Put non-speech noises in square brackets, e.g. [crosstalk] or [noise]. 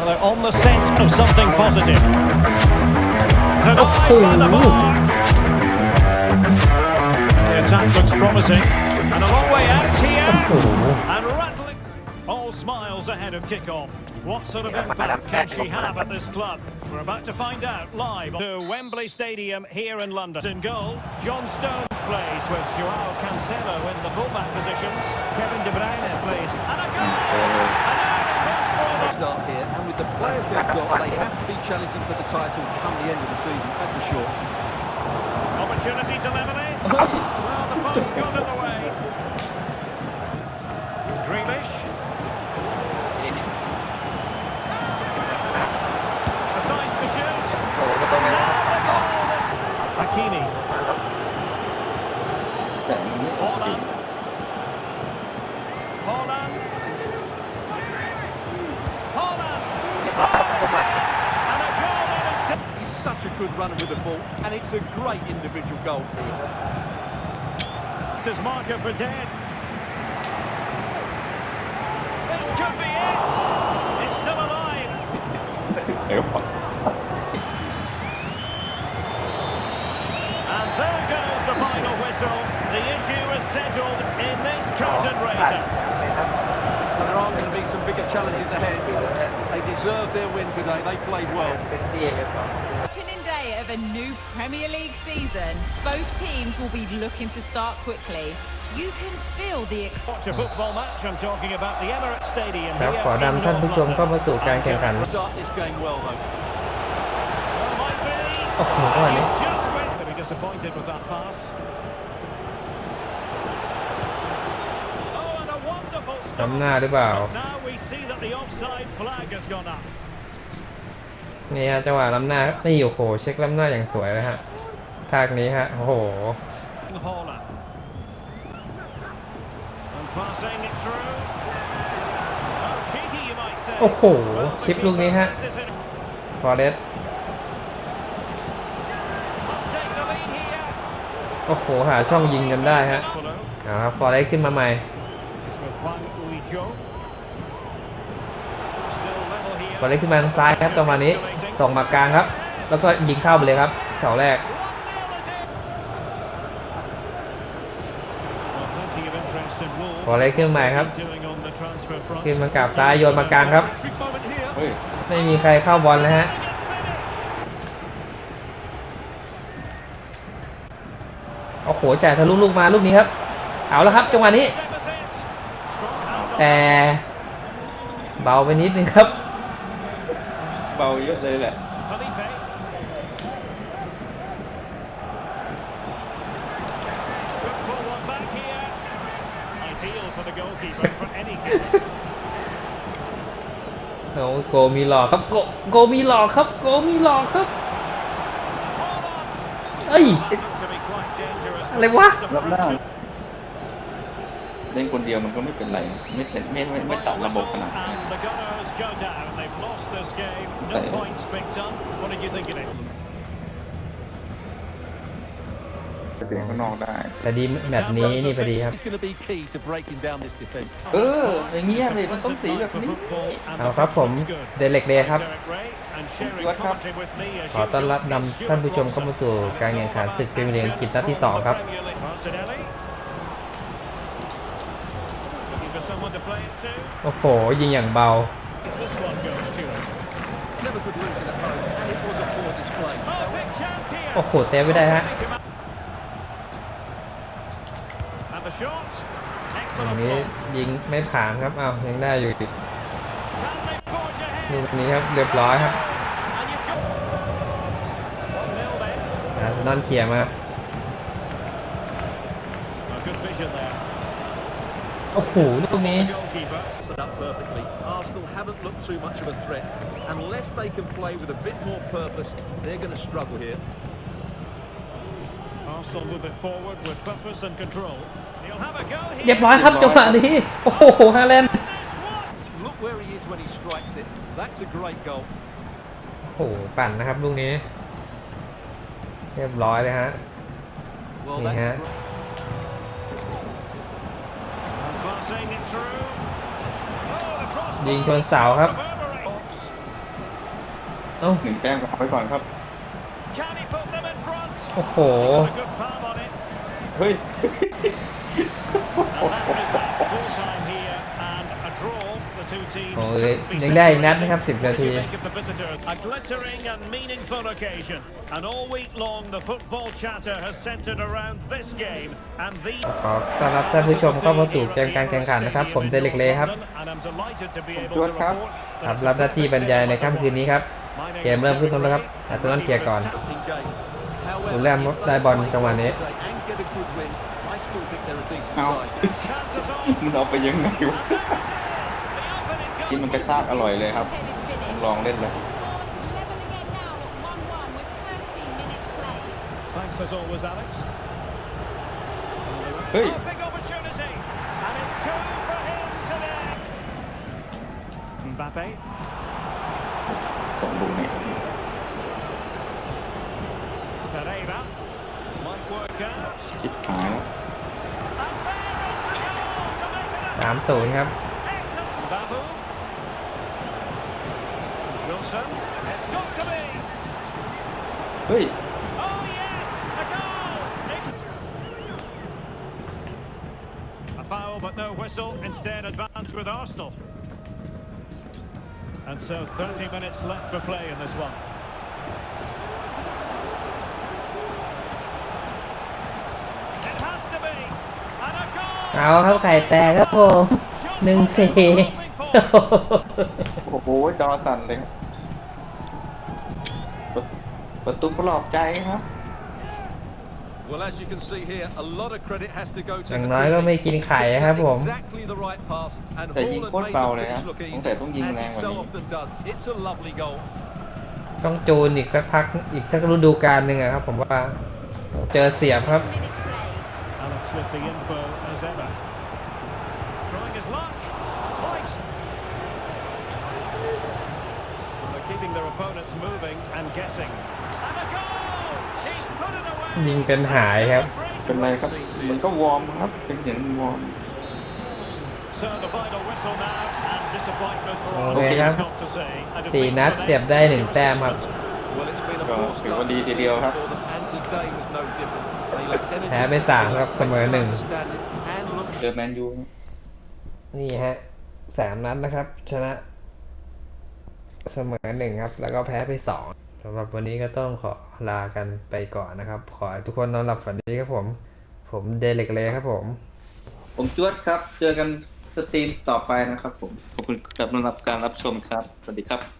Well, they're on the scent of something positive. Denied oh, by the attack looks promising. And a long way out here. Oh, and rattling. All smiles ahead of kickoff. What sort of impact can she have at this club? We're about to find out live to Wembley Stadium here in London. In goal, John Stones plays with Joao Cancelo in the fullback positions. Kevin De Bruyne plays. And a goal! And now it's not here the players they've got, they have to be challenging for the title come the end of the season, that's for sure. Opportunity to level [laughs] it. well, the ball got in the way. such a good runner with the ball, and it's a great individual goal. This is marker for dead. This could be it. It's still alive. and there goes the final whistle. The issue is settled in this curtain raiser there are going to be some bigger challenges ahead. They deserve their win today. They played well day of a new Premier League season, both teams will be looking to start quickly. You can feel the Watch a football match, I'm talking about the Emirates Stadium ครับขอนำท่านผู้ชมเข้ามาสู่การแข่งขัน Start is going well though. โอ้โหอันนี้ oh, Just went to be disappointed with that pass. Oh, and a wonderful ล้ำหน้าหรือเปล่า Now we see that the offside flag has gone up. นี่ฮะจังหวะล้ำหน้านี่โอ้โหเช็คล้ำหน้าอย่างสวยเลยฮะภาคนี้ฮะโอ้โหโอ้โหชิปลูกนี้ฮะฟอร์เรสโอ้โหหาช่องยิงกันได้ฮะอ่าฟอร์เรสขึ้นมาใหม่บอลเล็กขึ้นมาทางซ้ายครับจังหวะนี้ส่งมากลางครับ แล้วก็ยิงเข้าไปเลยครับเสาแรกบอลเล็กขึ้นมาครับขึ้นมากลับซ้าย โยนมากลางครับไม่มีใครเข้าบอลนลฮะโอ้โหจ่ายทะลุลูกมาลูกนี้ครับ เอาแล้วครับจังหวะนี้ แต่เบาไปนิดนึงครับเบาเยอะเลยแหละโอ้โกมีหลอกครับโกโกมีหลอกครับโกมีหลอกครับเอ้ยอะไรวะหหลบน้าเล่นคนเดียวมันก็ไม่เป็นไรไม่เป็นไม่ไม่ไม่ตัดระบบขนาดนั้นแต่เปียนข้างนอกได้แต่ดีแบบนี้นี่พอดีครับเอออย่างเงี้ยเลยมันต้องสีแบบนี้เอาครับ ผมเดเล็กเดย์ครับ ขอต้อนรับนำท่านผู้ชมเข้ามาสู่การแข่งขันศึกพรีเมียร์ลีกนัดที่2ครับโอ้โหยิงอย่างเบาโอ้โหเซฟไม่ได้ฮะตรงนี้ยิงไม่ผ่านครับเอายังได้อยู่ลูกนี้ครับเรียบร้อยครับอาร์เซนอลเลียร์มาโอ้โหลูกนี้ Set up perfectly. Arsenal haven't looked too much of a threat. Unless they can play with a bit more purpose, they're going to struggle here. Arsenal move it forward with purpose and control. He'll have a go here. Oh, Helen. Look where he is when he strikes it. That's a great goal. โอ้โหปั่นนะครับลูกนี้เรียบร้อยเลยฮะ oh, Well, that's. ยิงชนเสาครับ้อ้หนึ่งแต้มไปก่อนครับ โอ้โหเฮ้ยโอ้ยยังได้อีกนัดนะครับ10นาทีขอต้อนรับท่านผู้ชมเข้ามาสู่เกมการแข่งขันนะครับ ผมเดลิกเลครับจวนครับครับรับหน้าที่บรรยายในค่ำคืนนี้ครับ เกมเริ่มขึ้นแล้วครับอาจจเต้องเกียร์ก่อนสุดแลมได้บอลจังหวะนี้ เอามันเอาไปยังไงวะกินมันกระชากอร่อยเลยครับ ลองเล่นเลย Thanks as always, Alex. เฮ้ย Big opportunity, and it's two for him today. Mbappe. ส่งดูเนี่ย Pereira. Might work out. ชิบหายแล้ว And there is the goal to make it สามศูนย์ครับ a Babu. It's good to be. Wait. Oh yes, a goal. A foul, but no whistle. Instead, advance with Arsenal. And so 30 minutes left for play in this one. It has to be. a goal. [laughs] ประตูปลอบใจครับ Well, a อย่างน้อยก็ไม่กินไข่ครับผม แต่ยิงโคตรเบาเลยครับต้องแต่ต้องยิงแรงกว่านี้ ต้องจูนอีกสักพักอีกสักฤดูกาลหนึ่งครับผมว่าเจอเสียบครับยิงเป็นหายครับเป็นไรครับมันก็วอร์มครับ เป็นอย่างวอร์มโอเคครับสี่นัดเต็บได้หนึ่งแต้มครับก็ถือว่าดีทีเดียวครับแพ้ไปสามครับเสมอหนึ่งเดอแมนยูนี่ฮะสามนัดนะครับ ชนะเสมอหนึ่งครับแล้วก็แพ้ไปสองสำหรับวันนี้ก็ต้องขอลากันไปก่อนนะครับ ขอให้ทุกคนนอนหลับฝันดีครับผม ผมเดลิกเลยครับผม ผมจวดครับเจอกันสตรีมต่อไปนะครับผมขอบคุณสำหรับการรับชมครับสวัสดีครับ